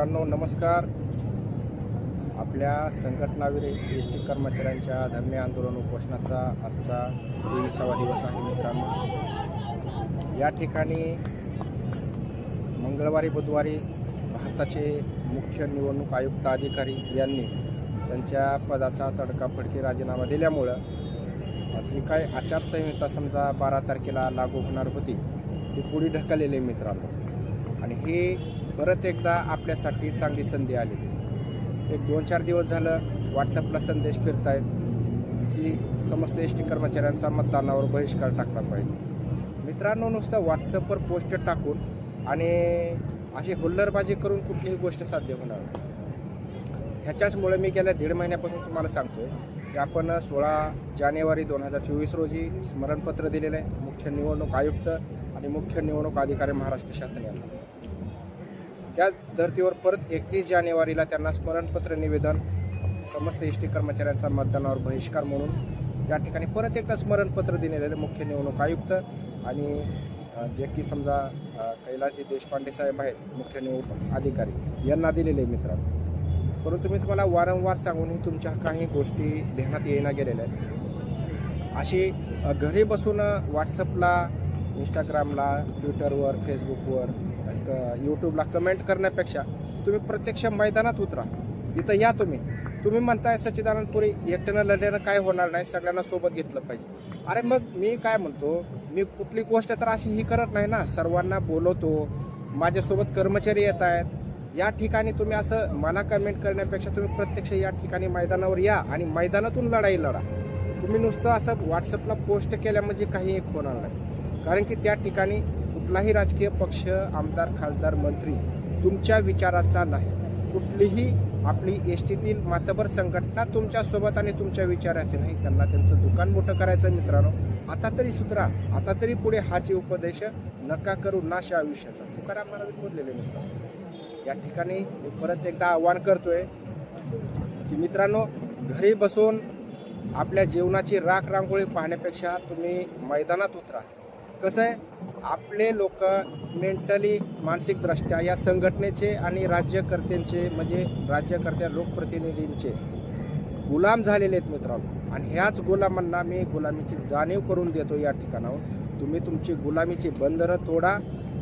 मित्रांनो नमस्कार. आपल्या संघटनावीर एस टी कर्मचाऱ्यांच्या धरणे आंदोलन उपोषणाचा आजचा तेविसावा दिवस आहे मित्रांनो. या ठिकाणी मंगळवारी बुधवारी भारताचे मुख्य निवडणूक आयुक्त अधिकारी यांनी त्यांच्या पदाचा तडकाफडकी राजीनामा दिल्यामुळं जी काय आचारसंहिता समजा बारा तारखेला लागू होणार होती ती पुढे ढकललेली मित्रांनो. आणि हे परत एकदा आपल्यासाठी चांगली संधी आली. एक दोन चार दिवस झालं व्हॉट्सअपला संदेश फिरतायत की समस्त एस टी कर्मचाऱ्यांचा मतदानावर बहिष्कार टाकला पाहिजे. मित्रांनो नुसतं व्हॉट्सअपवर पोस्ट टाकून आणि अशी हुल्लरबाजी करून कुठलीही गोष्ट साध्य होणार नाही. ह्याच्याचमुळे मी गेल्या दीड महिन्यापासून तुम्हाला सांगतोय की आपण सोळा जानेवारी दोन हजार चोवीस रोजी स्मरणपत्र दिलेलं आहे. मुख्य निवडणूक आयुक्त आणि मुख्य निवडणूक अधिकारी महाराष्ट्र शासन यांना. त्या धर्तीवर परत एकतीस जानेवारीला त्यांना स्मरणपत्र निवेदन. समस्त एस टी कर्मचाऱ्यांचा मतदानावर बहिष्कार म्हणून. त्या ठिकाणी परत एकदा स्मरणपत्र देण्यात आहे मुख्य निवडणूक आयुक्त आणि जे की समजा अ, कैलासजी देशपांडे साहेब आहेत मुख्य निवडणूक अधिकारी यांना दिलेले आहे मित्रांनो. परंतु मी तुम्हाला वारंवार सांगूनही तुमच्या काही गोष्टी ध्यानात येईना गेलेल्या आहेत. अशी घरी बसून व्हॉट्सअपला इंस्टाग्रामला ट्विटरवर फेसबुकवर यूट्यूबला कमेंट करण्यापेक्षा तुम्ही प्रत्यक्ष मैदानात उतरा. इथं या तुम्ही. तुम्ही म्हणताय सच्चिदानंद पुरी एकट्यानं लढण्यानं काय होणार नाही सगळ्यांना सोबत घेतलं पाहिजे. अरे मग मी काय म्हणतो मी कुठली गोष्ट तर अशी ही करत नाही ना. सर्वांना बोलवतो माझ्यासोबत कर्मचारी येत आहेत. या ठिकाणी तुम्ही असं मला कमेंट करण्यापेक्षा तुम्ही प्रत्यक्ष या ठिकाणी मैदानावर या आणि मैदानातून लढाई लढा. तुम्ही नुसतं असं व्हॉट्सअपला पोस्ट केल्या म्हणजे काही एक होणार नाही. कारण की त्या ठिकाणी कुठलाही राजकीय पक्ष आमदार खासदार मंत्री तुमच्या विचाराचा नाही. कुठलीही आपली एस टीतील मातबर संघटना तुमच्यासोबत आणि तुमच्या विचाराचे नाही. त्यांना त्यांचं दुकान मोठं करायचं मित्रांनो. आता तरी सुधरा आता तरी पुढे हाची उपदेश नका करू नाश आयुष्याचा. तुकाराम महाराज बोललेले मित्रांनो. या ठिकाणी मी परत एकदा आव्हान करतोय की मित्रांनो घरी बसून आपल्या जीवनाची राख रांगोळी पाहण्यापेक्षा तुम्ही मैदानात उतरा. कसं आहे? आपले लोक मेंटली मानसिकदृष्ट्या या संघटनेचे आणि राज्यकर्त्यांचे म्हणजे राज्यकर्त्या लोकप्रतिनिधींचे गुलाम झालेले आहेत मित्रांनो. आणि ह्याच गुलामांना मी गुलामीची जाणीव करून देतो या ठिकाणावर तुम्ही तुमची गुलामीची बंधनं तोडा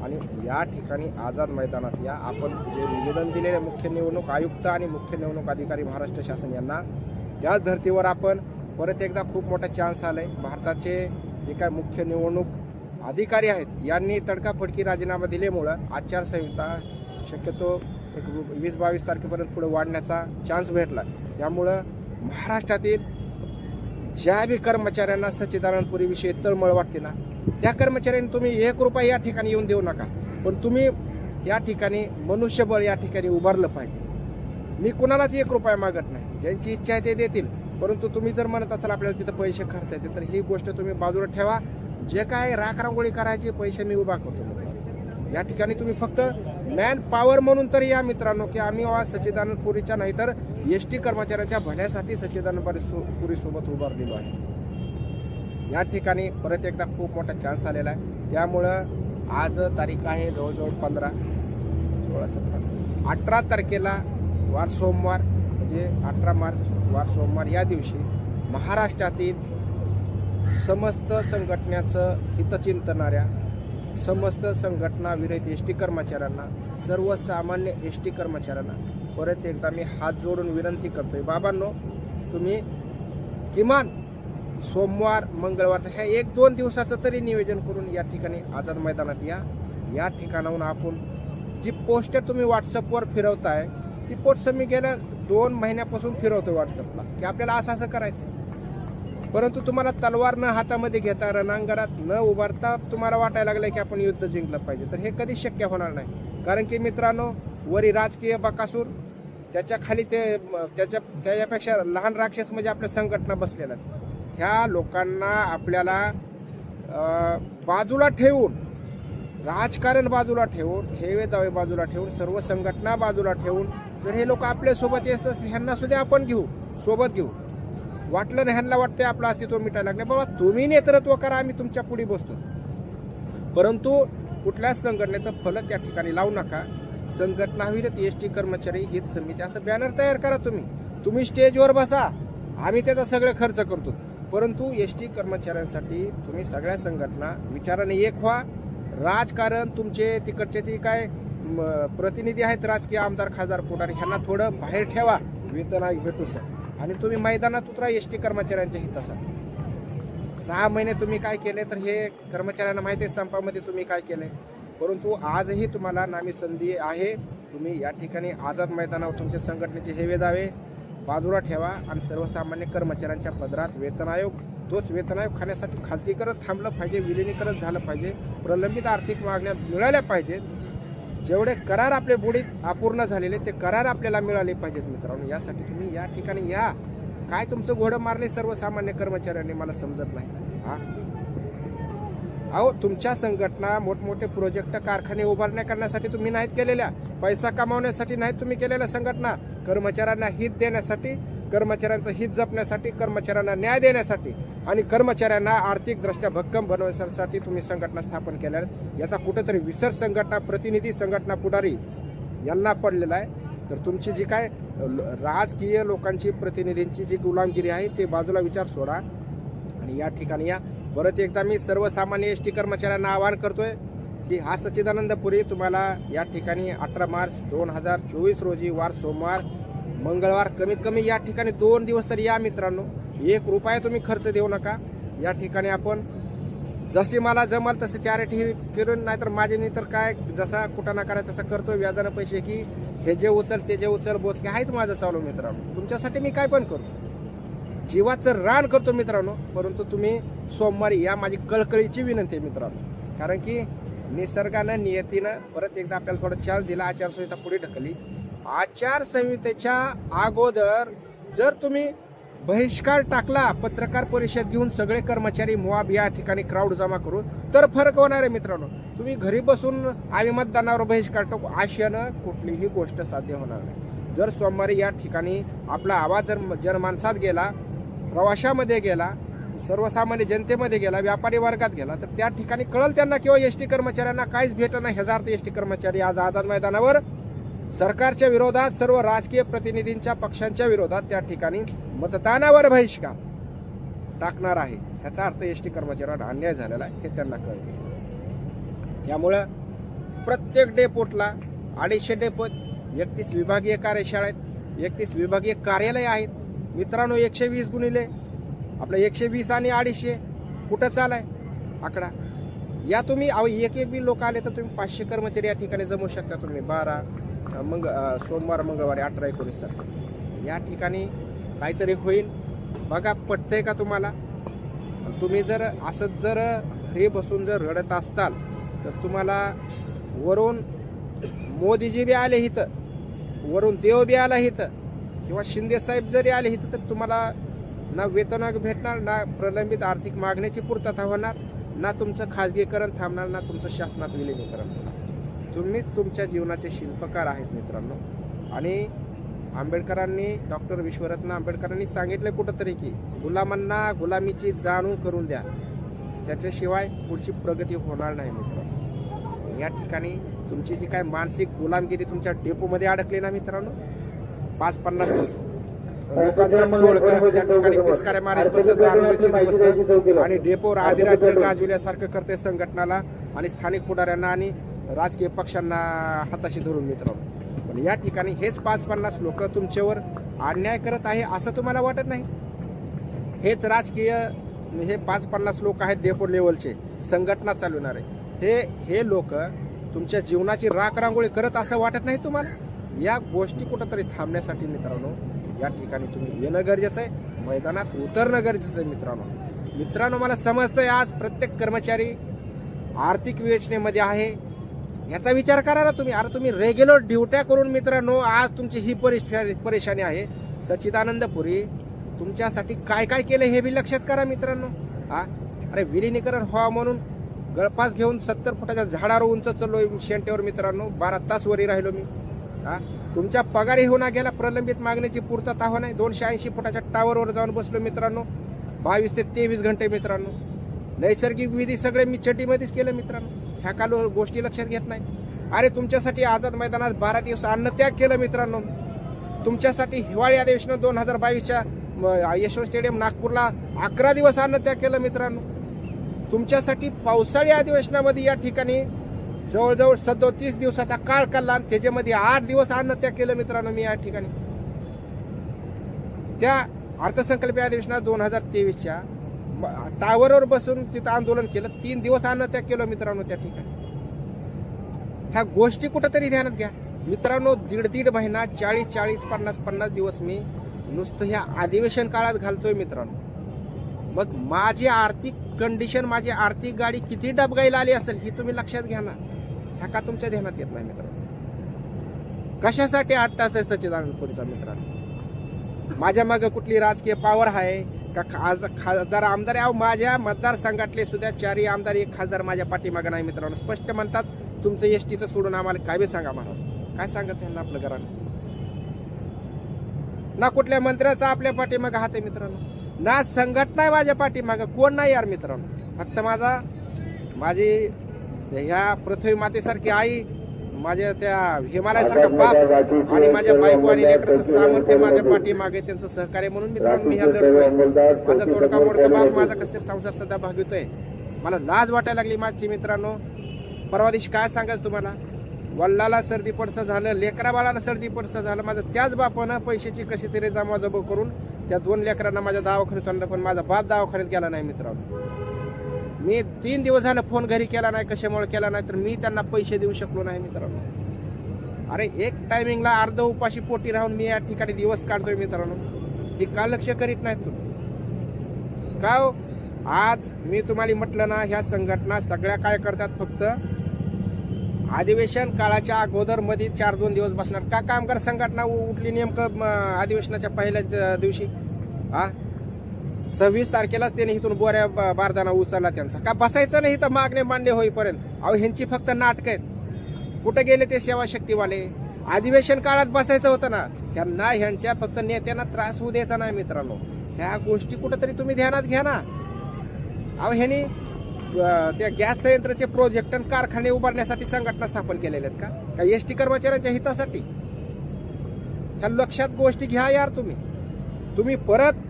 आणि या ठिकाणी आझाद मैदानात या. आपण जे निवेदन दिलेले मुख्य निवडणूक आयुक्त आणि मुख्य निवडणूक अधिकारी महाराष्ट्र शासन यांना त्याच धर्तीवर आपण परत एकदा खूप मोठा चान्स आला आहे भारताचे जे काय मुख्य निवडणूक अधिकारी आहेत. यांनी तडकाफडकी राजीनामा दिल्यामुळं आचारसंहिता शक्यतो एक वीस बावीस तारखेपर्यंत पुढे वाढण्याचा चान्स भेटला. त्यामुळं महाराष्ट्रातील ज्या बी कर्मचाऱ्यांना सच्चिदानंदपुरीविषयी तळमळ वाटते ना त्या कर्मचाऱ्यांनी तुम्ही एक रुपया या ठिकाणी येऊन देऊ नका. पण तुम्ही या ठिकाणी मनुष्यबळ या ठिकाणी उभारलं पाहिजे. मी कुणालाच एक रुपया मागत नाही. ज्यांची इच्छा आहे ते देतील. परंतु तुम्ही जर म्हणत असाल आपल्याला तिथं पैसे खर्च येतील तर ही गोष्ट तुम्ही बाजूला ठेवा. जे काय राख रांगोळी करायचे पैसे मी उभा करतो. या ठिकाणी तुम्ही फक्त मॅन पॉवर म्हणून तर या मित्रांनो की आम्ही सच्चिदानंद पुरीच्या नाही तर एस टी कर्मचाऱ्यांच्या भल्यासाठी सच्चिदानंद पुरी सोबत उभारलेलो आहे. या ठिकाणी परत एकदा खूप मोठा चान्स आलेला आहे. त्यामुळं आज तारीख आहे जवळजवळ पंधरा सोळा सतरा. अठरा तारखेला वार सोमवार म्हणजे अठरा मार्च वार सोमवार या दिवशी महाराष्ट्रातील समस्त संघटनेचं हितचिंतणाऱ्या समस्त संघटना विरहित एस टी कर्मचाऱ्यांना सर्वसामान्य एस टी कर्मचाऱ्यांना परत एकदा मी हात जोडून विनंती करतोय. बाबांनो तुम्ही किमान सोमवार मंगळवारचं ह्या एक दोन दिवसाचं तरी नियोजन करून या ठिकाणी आझाद मैदानात या. या ठिकाणाहून आपण जी पोस्टर तुम्ही व्हॉट्सअपवर फिरवताय ती पोस्ट मी गेल्या दोन महिन्यापासून फिरवतोय व्हॉट्सअपला की आपल्याला असं असं करायचं परंतु तुम्हाला तलवार न हातामध्ये घेता रणांगणात न उभारता तुम्हाला वाटायला लागलं की आपण युद्ध जिंकलं पाहिजे. तर हे कधीच शक्य होणार नाही. कारण की मित्रांनो वरी राजकीय बकासूर त्याच्याखाली ते त्याच्या त्याच्यापेक्षा लहान राक्षस म्हणजे आपल्या संघटना बसलेल्या आहेत. ह्या लोकांना आपल्याला बाजूला ठेवून राजकारण बाजूला ठेवून हेवे दावे बाजूला ठेवून सर्व संघटना बाजूला ठेवून जर हे लोक आपल्यासोबत येत असतील ह्यांना सुद्धा आपण घेऊ सोबत घेऊ. वाटलं नाही ह्यांना वाटतंय आपलं अस्तित्व मिटायला लागलं बाबा तुम्ही नेतृत्व करा आम्ही तुमच्यापुढे बसतो. परंतु कुठल्याच संघटनेचं फलक या ठिकाणी लावू नका. संघटना होईल एस टी कर्मचारी हित समिती असं बॅनर तयार करा तुम्ही. तुम्ही स्टेजवर बसा. आम्ही त्याचा सगळं खर्च करतो. परंतु एस टी कर्मचाऱ्यांसाठी तुम्ही सगळ्या संघटना विचाराने एक व्हा. राजकारण तुमचे तिकडचे ते काय प्रतिनिधी आहेत राजकीय आमदार खासदार पोटारी ह्यांना थोडं बाहेर ठेवा. वेतन भेटू सर आणि तुम्ही मैदानात उतरा एस टी कर्मचाऱ्यांच्या हितासाठी. सहा महिने तुम्ही काय केले तर हे कर्मचाऱ्यांना माहिती आहे संपामध्ये तुम्ही काय केले. परंतु आजही तुम्हाला नामी संधी आहे. तुम्ही या ठिकाणी आझाद मैदानावर तुमच्या संघटनेचे हेवे दावे बाजूला ठेवा आणि सर्वसामान्य कर्मचाऱ्यांच्या पदरात वेतन आयोग तोच वेतन आयोग खाण्यासाठी खाजगीकरण थांबलं पाहिजे विलिनीकरण झालं पाहिजे प्रलंबित आर्थिक मागण्या मिळाल्या पाहिजेत. जेवढे करार आपले बुडीत अपूर्ण झालेले ते करार आपल्याला मिळाले पाहिजेत मित्रांनो. यासाठी तुम्ही या ठिकाणी या. काय तुमचं घोडं मारले सर्वसामान्य कर्मचाऱ्यांनी मला समजत नाही. हा? अहो तुमच्या संघटना मोठमोठे प्रोजेक्ट कारखाने उभारण्या करण्यासाठी तुम्ही नाहीत केलेल्या. पैसा कमावण्यासाठी नाहीत तुम्ही केलेल्या संघटना. कर्मचाऱ्यांना हित देण्यासाठी कर्मचाऱ्यांचं हित जपण्यासाठी कर्मचाऱ्यांना न्याय देण्यासाठी आणि कर्मचाऱ्यांना आर्थिकदृष्ट्या भक्कम बनवण्यासाठी तुम्ही संघटना स्थापन केल्या याचा कुठंतरी विसर संघटना प्रतिनिधी संघटना पुढारी यांना पडलेला आहे. तर तुमची जी काय राजकीय लोकांची प्रतिनिधींची जी गुलामगिरी आहे ते बाजूला विचार सोडा. आणि या ठिकाणी या. परत एकदा मी सर्वसामान्य एस टी कर्मचाऱ्यांना आवाहन करतोय की हा सच्चिदानंद पुरी तुम्हाला या ठिकाणी अठरा मार्च दोन हजार चोवीस रोजी वार सोमवार मंगळवार कमीत कमी या ठिकाणी दोन दिवस तरी या मित्रांनो. एक रुपया तुम्ही खर्च देऊ नका. या ठिकाणी आपण जशी मला जमाल तसे चॅरिटी फिरून नाहीतर माझे मी तर काय जसा कुठं ना करा तसा करतो व्याजानं पैसे की हे जे उचल ते जे उचल बोचके आहेत माझं चालू मित्रांनो. तुमच्यासाठी मी काय पण करतो. जीवाचं रान करतो मित्रांनो. परंतु तुम्ही सोमवारी या माझी कळकळीची विनंती आहे मित्रांनो. कारण की निसर्गानं नियतीनं परत एकदा आपल्याला थोडा चान्स दिला आचारसंहिता पुढे ढकलली. आचारसंहितेच्या अगोदर जर तुम्ही बहिष्कार टाकला पत्रकार परिषद घेऊन सगळे कर्मचारी मुआब या ठिकाणी क्राऊड जमा करून तर फरक होणार आहे मित्रांनो. तुम्ही घरी बसून आम्ही मतदानावर बहिष्कार टाकू आशयानं कुठलीही गोष्ट साध्य होणार नाही. जर सोमवारी या ठिकाणी आपला आवाज जर जनमानसात गेला प्रवाशामध्ये गेला सर्वसामान्य जनतेमध्ये गेला व्यापारी वर्गात गेला तर त्या ठिकाणी कळल त्यांना किंवा एस टी कर्मचाऱ्यांना काहीच भेटणं नाही. ते एस टी कर्मचारी आज आझाद मैदानावर सरकारच्या विरोधात सर्व राजकीय प्रतिनिधींच्या पक्षांच्या विरोधात त्या ठिकाणी मतदानावर बहिष्कार टाकणार आहे. ह्याचा अर्थ एस टी कर्मचाऱ्यांवर अन्याय झालेला आहे हे त्यांना कळते. त्यामुळं प्रत्येक डेपोटला अडीचशे डेपोत एकतीस विभागीय कार्यशाळा आहेत एकतीस विभागीय कार्यालय आहेत. मित्रांनो एकशे वीस गुणिले. आपलं एकशे वीस आणि अडीचशे कुठं चालाय? आकडा. या तुम्ही अहो एक एक बी लोक आले तर तुम्ही पाचशे कर्मचारी या ठिकाणी जमवू शकता. तुम्ही बारा मंग सोमवार मंगळवारी अठरा एकोणीस तारखे. या ठिकाणी काहीतरी होईल. बघा पटतंय का तुम्हाला? तुम्ही जर असंच जर हे बसून जर रडत असताल तर तुम्हाला वरून मोदीजी बी आले इथं. वरून देव बी आला इथं. किंवा शिंदे साहेब जरी आले इथं तर तुम्हाला ना वेतन भेटणार ना प्रलंबित आर्थिक मागण्याची पूर्तता होणार ना तुमचं खाजगीकरण थांबणार ना तुमचं शासनात विलिनीकरण होणार. तुम्हीच तुमच्या जीवनाचे शिल्पकार आहेत मित्रांनो आणि आंबेडकरांनी डॉक्टर विश्वरत्न आंबेडकरांनी सांगितलं कुठंतरी की गुलामांना गुलामीची जाणून करून द्या त्याच्याशिवाय पुढची प्रगती होणार नाही मित्रांनो या ठिकाणी तुमची जी काय मानसिक गुलामगिरी तुमच्या डेपोमध्ये अडकली ना मित्रांनो पाच पन्नास आणि डेपोवर अधिराज्य गाजविल्यासारखं करते संघटनाला आणि स्थानिक पुढाऱ्यांना आणि राजकीय पक्षांना हाताशी धरून मित्रांनो. पण या ठिकाणी हेच पाच पन्नास लोक तुमच्यावर अन्याय करत आहे असं तुम्हाला वाटत नाही? हेच राजकीय हे पाच पन्नास लोक आहेत डेपो लेवलचे संघटना चालवणारे. हे हे लोक तुमच्या जीवनाची राख रांगोळी करत असं वाटत नाही तुम्हाला? या गोष्टी कुठंतरी थांबण्यासाठी मित्रांनो या ठिकाणी तुम्ही येणं गरजेचं आहे. मैदानात उतरणं गरजेचं आहे मित्रांनो. मित्रांनो मला समजतंय आज प्रत्येक कर्मचारी आर्थिक विवेचनेमध्ये आहे. याचा विचार करा ना तुम्ही. अरे तुम्ही रेग्युलर ड्युट्या करून मित्रांनो आज तुमची ही परेशानी परेशानी आहे. सचिदानंदपुरी तुमच्यासाठी काय काय केलं हे बी लक्षात करा मित्रांनो. हा? अरे विलिनीकरण व्हावं म्हणून गळपास घेऊन सत्तर फुटाच्या झाडावर उंच चढलोय शेंटेवर मित्रांनो. बारा तास वरी राहिलो मी. हा? तुमच्या पगारी ना गेला प्रलंबित मागणीची पूर्तता हो नाही. दोनशे ऐंशी फुटाच्या टावरवर जाऊन बसलो मित्रांनो. बावीस ते तेवीस घंटे मित्रांनो. नैसर्गिक विधी सगळे मी चटीमध्येच केलं मित्रांनो. ह्या काल गोष्टी लक्षात घेत नाही. अरे तुमच्यासाठी आझाद मैदानात बारा दिवस अन्नत्याग केलं मित्रांनो. तुमच्यासाठी हिवाळी अधिवेशन दोन हजार बावीसच्या यशवंत स्टेडियम नागपूरला अकरा दिवस अन्नत्याग केलं मित्रांनो. तुमच्यासाठी पावसाळी अधिवेशनामध्ये या ठिकाणी जवळजवळ सदोतीस दिवसाचा काळ काढला आणि त्याच्यामध्ये आठ दिवस अन्नत्याग केलं मित्रांनो मी या ठिकाणी. त्या अर्थसंकल्पीय अधिवेशनात दोन हजार तेवीसच्या टावरवर बसून तिथं आंदोलन केलं. तीन दिवस अन्नत्याग केलं मित्रांनो त्या ठिकाणी. ह्या गोष्टी कुठंतरी ध्यानात घ्या. मित्रांनो दीड दीड महिना चाळीस चाळीस पन्नास पन्नास दिवस मी नुसतं ह्या अधिवेशन काळात घालतोय मित्रांनो. मग माझी आर्थिक कंडिशन माझी आर्थिक गाडी किती डबगाईला आली असेल ही तुम्ही लक्षात घ्या ना. ह्या का तुमच्या ध्यानात येत नाही मित्रांनो? कशासाठी आठ तास आहे सच्चिदानंदपुरीचा मित्रांनो? माझ्या मागे कुठली राजकीय पॉवर आहे? का खासदार खासदार आमदार आहे. अहो, माझ्या मतदारसंघातले सुद्धा चारही आमदार एक खासदार माझ्या पाठीमागं नाही मित्रांनो. स्पष्ट म्हणतात तुमचं एसटीचं सोडून आम्हाला काय बी सांगा महाराज. काय सांगायचं यांना आपलं घरानं? ना कुठल्या मंत्र्याचा आपल्या पाठीमागं हात आहे मित्रांनो. ना संघटना आहे माझ्या पाठीमागं. कोण नाही यार मित्रांनो. फक्त माझा माझी ह्या पृथ्वी मातेसारखी आई माझ्या त्या हिमालयासारखा बाप आणि माझ्या बायको आणि लेकराचं सामर्थ्य माझ्या पाठीमागे त्यांचं सहकार्य म्हणून मित्रांनो मी ह्या लढतोय. माझा तोडका मोडका बाप माझा कसं संसार सध्या भागवतोय. मला लाज वाटायला लागली माझी मित्रांनो. परवा दिवशी काय सांगायचं तुम्हाला? वल्लाला सर्दी पडसं झालं लेकरा बाळाला सर्दी पडसं झालं. माझं त्याच बापानं पैशाची कशी तरी जमाजमा करून त्या दोन लेकरांना माझ्या दवाखान्यात आणलं पण माझा बाप दवाखान्यात गेला नाही मित्रांनो. मी तीन दिवस झालं फोन घरी केला नाही कशामुळे केला नाही तर मी त्यांना पैसे देऊ शकलो नाही मित्रांनो. अरे एक टायमिंगला अर्ध उपाशी पोटी राहून मी या ठिकाणी दिवस काढतोय मित्रांनो. हे का लक्ष करीत नाही तुम्ही? का हो? आज मी तुम्हाला म्हटलं ना ह्या संघटना सगळ्या काय करतात फक्त? अधिवेशन काळाच्या अगोदरमध्ये चार दोन दिवस बसणार. का कामगार संघटना उ- उठली नेमकं अधिवेशनाच्या पहिल्याच दिवशी? हा सव्वीस तारखेलाच त्यांनी इथून बोऱ्या बारदाना उचलला त्यांचा. का बसायचं नाही तर मागणे मान्य होईपर्यंत. अहो ह्यांची फक्त नाटक आहेत. कुठे गेले ते सेवा शक्तीवाले अधिवेशन काळात बसायचं होतं ना. ह्यांना ह्यांच्या फक्त नेत्यांना त्रास होऊ द्यायचा नाही मित्रांनो. ह्या गोष्टी कुठेतरी तुम्ही ध्यानात घ्या ना. अहो ह्यांनी त्या गॅस संयंत्राचे प्रोजेक्ट आणि कारखाने उभारण्यासाठी संघटना स्थापन केलेल्या आहेत का? का एस टी कर्मचाऱ्यांच्या हितासाठी? ह्या लक्षात गोष्टी घ्या यार तुम्ही. तुम्ही परत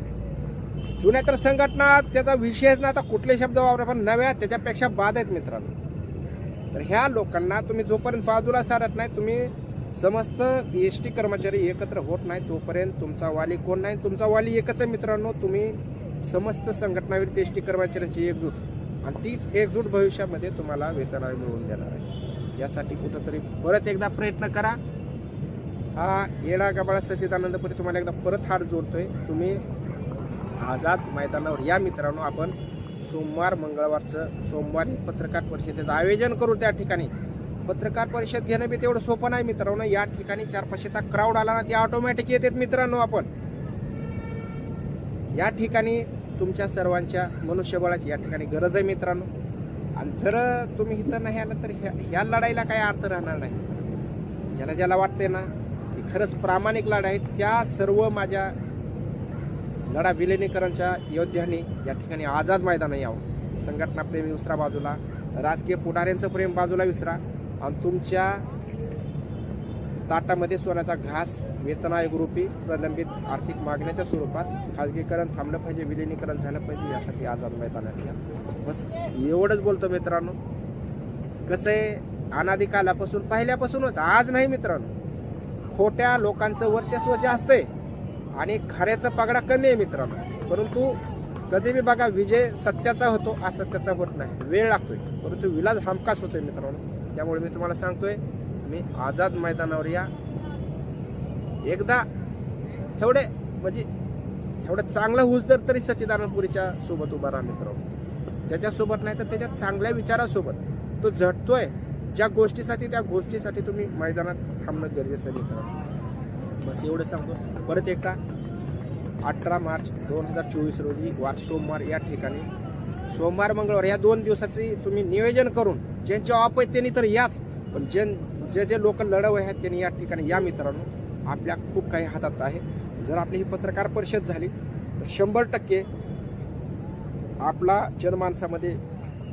जुन्या तर संघटना त्याचा विषयच ना आता कुठले शब्द वापरा पण नव्या त्याच्यापेक्षा बाद आहेत मित्रांनो. तर ह्या लोकांना तुम्ही जोपर्यंत बाजूला सारत नाही तुम्ही समस्त एस टी कर्मचारी एकत्र होत नाही तोपर्यंत तुमचा वाली कोण नाही तुमचा वाली एकच आहे मित्रांनो. तुम्ही समस्त संघटनाविरुद्ध एस टी कर्मचाऱ्यांची एकजूट. आणि तीच एकजूट भविष्यामध्ये तुम्हाला वेतनावी मिळवून देणार आहे. यासाठी कुठंतरी परत एकदा प्रयत्न करा. हा येडा गबाळा सच्चिदानंदपुरी तुम्हाला एकदा परत हात जोडतोय. तुम्ही आझाद मैदानावर. या मित्रांनो आपण सोमवार मंगळवारचं सोमवारी पत्रकार परिषदेचं आयोजन करू त्या ठिकाणी. पत्रकार परिषद घेणं बी तेवढं सोपं नाही मित्रांनो. या ठिकाणी चार पाचशेचा क्राऊड आला ना ते ऑटोमॅटिक येतात मित्रांनो आपण. या ठिकाणी तुमच्या सर्वांच्या मनुष्यबळाची या ठिकाणी गरज आहे मित्रांनो. आणि जर तुम्ही इथं नाही आलं तर ह्या ह्या लढाईला काही अर्थ राहणार नाही. ज्याला ज्याला वाटते ना की खरंच प्रामाणिक लढाई आहे, त्या सर्व माझ्या लढा विलिनीकरणच्या योद्ध्यांनी या ठिकाणी आझाद मैदान यावं. संघटनाप्रेमी विसरा बाजूला राजकीय पुढाऱ्यांचं प्रेम बाजूला विसरा आणि तुमच्या ताटामध्ये सोन्याचा घास वेतन आयोग रूपी प्रलंबित आर्थिक मागण्याच्या स्वरूपात खाजगीकरण थांबलं पाहिजे विलिनीकरण झालं पाहिजे यासाठी आझाद मैदानात या. बस एवढंच बोलतो मित्रांनो. कसं आहे अनादिकालापासून पहिल्यापासूनच आज नाही मित्रांनो. खोट्या लोकांचं वर्चस्व जास्त आहे आणि खऱ्याचा पगडा कमी आहे मित्रांनो. परंतु कधी बी बघा विजय सत्याचा होतो असत्याचा होत नाही. वेळ लागतोय. परंतु विलास हमखास होतोय मित्रांनो. त्यामुळे मी तुम्हाला सांगतोय मी आझाद मैदानावर या. एकदा एवढे म्हणजे एवढं चांगलं हुजदर तरी सच्चिदानंदपुरीच्या सोबत उभा राहा मित्रांनो. त्याच्यासोबत नाही तर त्याच्या चांगल्या विचारासोबत तो झटतोय. ज्या गोष्टीसाठी त्या गोष्टीसाठी तुम्ही मैदानात थांबणं गरजेचं आहे मित्रांनो. बस एवढं सांगतो. परत एकदा अठरा मार्च दोन हजार चोवीस रोजी वार सोमवार या ठिकाणी. सोमवार मंगळवार या दोन दिवसाची तुम्ही नियोजन करून ज्यांचे ऑप आहेत त्यांनी तर याच पण जे जे जे लोक लढव आहेत त्यांनी या ठिकाणी या मित्रांनो आपल्या खूप काही हातात आहे. जर आपली ही पत्रकार परिषद झाली तर शंभर टक्के आपला जनमानसामध्ये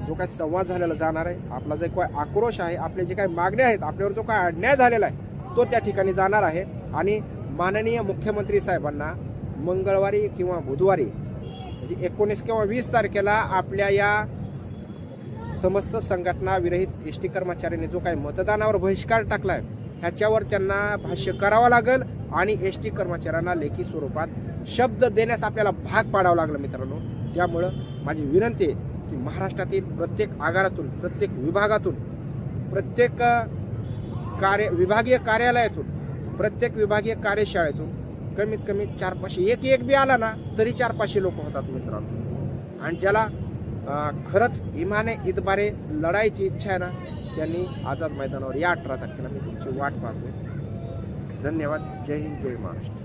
जो काय संवाद झालेला जाणार आहे आपला जे काय आक्रोश आहे आपले जे काही मागण्या आहेत आपल्यावर जो काय अन्याय झालेला आहे तो त्या ठिकाणी जाणार आहे. आणि माननीय मुख्यमंत्री साहेबांना मंगळवारी किंवा बुधवारी म्हणजे एकोणीस किंवा वीस तारखेला आपल्या या समस्त संघटना विरहित एस टी कर्मचाऱ्यांनी जो काही मतदानावर बहिष्कार टाकलाय ह्याच्यावर त्यांना भाष्य करावं लागेल आणि एस टी कर्मचाऱ्यांना लेखी स्वरूपात शब्द देण्यास आपल्याला भाग पाडावं लागलं मित्रांनो. त्यामुळं माझी विनंती आहे की महाराष्ट्रातील प्रत्येक आगारातून प्रत्येक विभागातून प्रत्येक कार्य विभागीय कार्यालयातून प्रत्येक विभागीय कार्यशाळेतून कमीत कमी चार पाचशे एक एक बी आला ना तरी चार पाचशे लोक होतात मित्रांनो. आणि ज्याला खरंच इमाने इतबारे लढायची इच्छा आहे ना त्यांनी आझाद मैदानावर या अठरा तारखेला मी तुमची वाट पाहतोय. धन्यवाद. जय हिंद जय महाराष्ट्र.